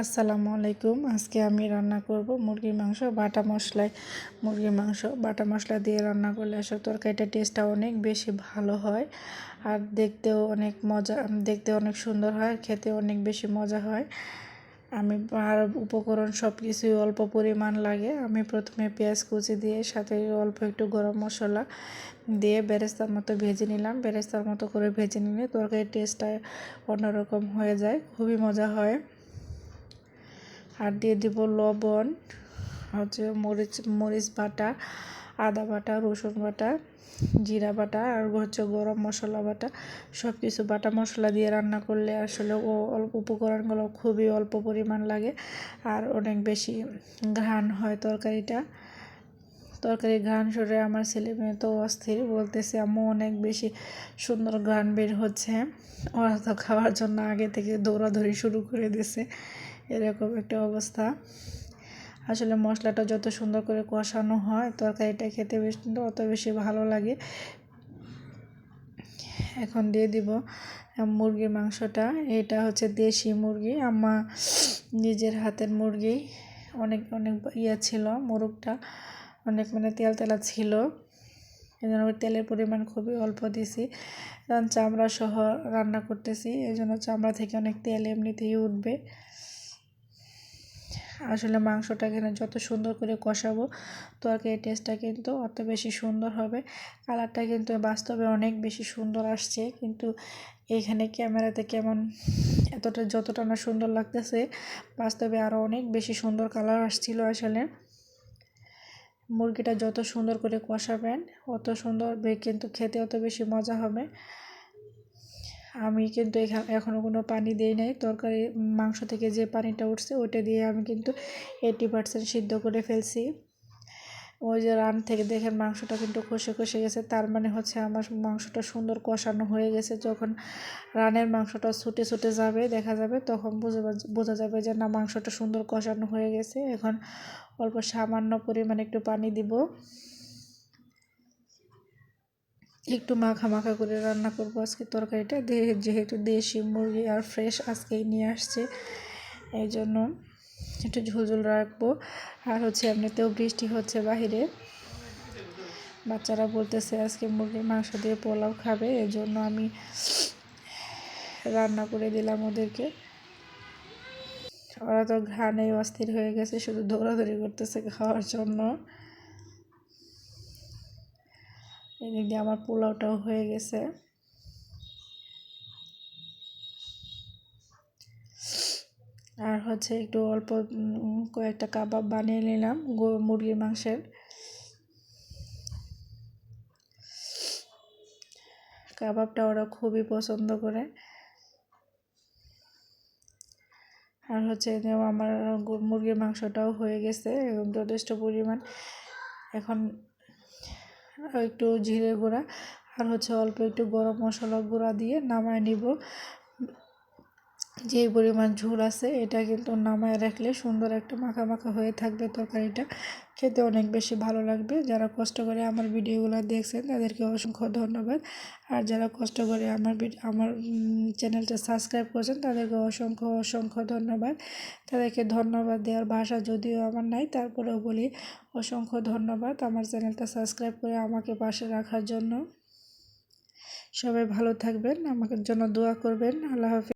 আসসালামু আলাইকুম। আজকে আমি রান্না করব মুরগির মাংস, বাটা মশলায়। মুরগির মাংস, বাটা মশলা দিয়ে রান্না করলে আসলে তরকারিটা টেস্টটা অনেক বেশি ভালো হয় আর দেখতেও অনেক মজা, দেখতে অনেক সুন্দর হয় খেতে অনেক বেশি মজা হয়। আমি আর উপকরণ সব কিছুই অল্প পরিমাণ লাগে। আমি প্রথমে পেঁয়াজ কুচি দিয়ে সাথে অল্প একটু গরম মশলা দিয়ে বেরেস্তার মতো ভেজে নিলাম। বেরেস্তার মতো করে ভেজে নিলে তরকারির টেস্টটা অন্যরকম হয়ে যায়, খুবই মজা হয়। আর দিয়ে দিব লবণ, হচ্ছে মরিচ মরিচ বাটা, আদা বাটা, রসুন বাটা, জিরা বাটা আর হচ্ছে গরম মশলা বাটা সব কিছু বাটা মশলা দিয়ে রান্না করলে আসলে ও অল্প উপকরণগুলো খুবই অল্প পরিমাণ লাগে আর অনেক বেশি ঘ্রাণ হয় তরকারিটা। তরকারি ঘ্রাণ সরে আমার ছেলে মেয়ে তো অস্থির, বলতেছে, আম্মু, অনেক বেশি সুন্দর ঘ্রাণ বের হচ্ছে। ওরা তো খাওয়ার জন্য আগে থেকে দৌড়াদৌড়ি শুরু করে দিছে এরকম একটা অবস্থা। আসলে মশলাটা যত সুন্দর করে কষানো হয়, তরকারিটা খেতে বেশ অত বেশি ভালো লাগে। এখন দিয়ে দিব মুরগির মাংসটা। এটা হচ্ছে দেশি মুরগি। আমা নিজের হাতের মুরগি। অনেক অনেক ইয়ে ছিল মুরগটা। অনেক মানে তেল তেলা ছিল। এই জন্য তেলের পরিমাণ খুবই অল্প দিছি। কারণ চামড়া সহ রান্না করতেছি। এই জন্য চামড়া থেকে অনেক তেল এমনিতেই উঠবে। আসলে মাংসটা এখানে যত সুন্দর করে কষাবো, তরকারির টেস্টটা কিন্তু অত বেশি সুন্দর হবে। কালারটা কিন্তু বাস্তবে অনেক বেশি সুন্দর আসছে, কিন্তু এখানে ক্যামেরাতে কেমন এতটা, যতটা না সুন্দর লাগতেছে, বাস্তবে আরও অনেক বেশি সুন্দর কালার আসছিল আসলে। মুরগিটা যত সুন্দর করে কষাবেন, অত সুন্দর কিন্তু খেতে অত বেশি মজা হবে। আমি কিন্তু এখনও কোনো পানি দিই নাই। তরকারি, মাংস থেকে যে পানিটা উঠছে ওইটা দিয়ে আমি কিন্তু এইটি পার্সেন্ট সিদ্ধ করে ফেলছি। ওই যে রান থেকে দেখেন মাংসটা কিন্তু কষে কষে গেছে। তার মানে হচ্ছে আমার মাংসটা সুন্দর কষানো হয়ে গেছে। যখন রানের মাংসটা ছুটে ছুটে যাবে, দেখা যাবে তখন বুঝে বোঝা যাবে যে না, মাংসটা সুন্দর কষানো হয়ে গেছে। এখন অল্প সামান্য পরিমাণে একটু পানি দিব। একটু মাখা মাখা করে রান্না করব আজকে তরকারিটা। যেহেতু দেশি মুরগি আর ফ্রেশ আজকেই নিয়ে আসছে, এই জন্য একটু ঝুলঝুল রাখব। আর হচ্ছে এমনিতেও বৃষ্টি হচ্ছে বাহিরে। বাচ্চারা বলতেছে আজকে মুরগির মাংস দিয়ে পোলাও খাবে, এই জন্য আমি রান্না করে দিলাম ওদেরকে। ওরা তো ঘানেই অস্থির হয়ে গেছে, শুধু দৌড়াদৌড়ি করতেছে খাওয়ার জন্য। এদিক আমার পোলাওটাও হয়ে গেছে। আর হচ্ছে একটু অল্প কয়েকটা কাবাব বানিয়ে নিলাম মুরগির মাংসের। কাবাবটা ওরা খুবই পছন্দ করে। আর হচ্ছে আমার মুরগির মাংসটাও হয়ে গেছে যথেষ্ট পরিমাণ। এখন একটু জিরে গুঁড়া আর হচ্ছে অল্প একটু গরম মশলা গুঁড়া দিয়ে নামায় নিব। যে পরিমাণ ঝোল আছে, এটা কিন্তু নামায় রাখলে সুন্দর একটা মাখা মাখা হয়ে থাকবে তরকারিটা। খেতে অনেক বেশি ভালো লাগবে। যারা কষ্ট করে আমার ভিডিওগুলো দেখছেন, তাদেরকে অসংখ্য ধন্যবাদ। আর যারা কষ্ট করে আমার আমার চ্যানেলটা সাবস্ক্রাইব করছেন, তাদেরকে অসংখ্য অসংখ্য ধন্যবাদ। তাদেরকে ধন্যবাদ দেওয়ার ভাষা যদিও আমার নাই, তারপরেও বলি অসংখ্য ধন্যবাদ আমার চ্যানেলটা সাবস্ক্রাইব করে আমাকে পাশে রাখার জন্য। সবাই ভালো থাকবেন আমাকে জন্য দোয়া করবেন। আল্লাহ হাফিজ।